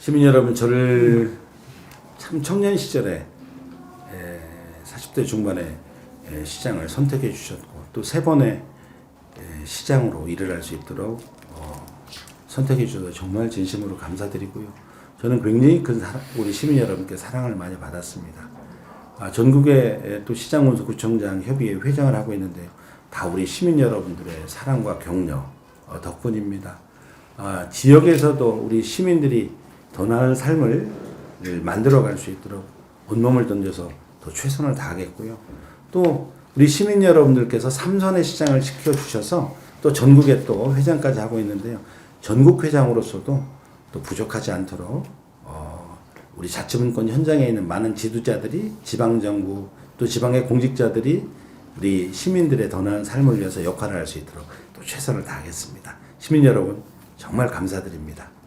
시민 여러분 저를 참 청년 시절에 에, 40대 중반에 에, 시장을 선택해 주셨고 또 세 번의 에, 시장으로 일을 할 수 있도록 어, 선택해 주셔서 정말 진심으로 감사드리고요. 저는 굉장히 큰 우리 시민 여러분께 사랑을 많이 받았습니다. 아, 전국의 에, 또 시장 원수 구청장 협의회 회장을 하고 있는데요. 다 우리 시민 여러분들의 사랑과 격려 어, 덕분입니다. 아, 지역에서도 우리 시민들이 더 나은 삶을 만들어갈 수 있도록 온몸을 던져서 더 최선을 다하겠고요. 또 우리 시민 여러분들께서 삼선의 시장을 지켜주셔서 또 전국에 또 회장까지 하고 있는데요. 전국 회장으로서도 또 부족하지 않도록 어, 우리 자치분권 현장에 있는 많은 지도자들이 지방정부 또 지방의 공직자들이 우리 시민들의 더 나은 삶을 위해서 역할을 할 수 있도록 또 최선을 다하겠습니다. 시민 여러분 정말 감사드립니다.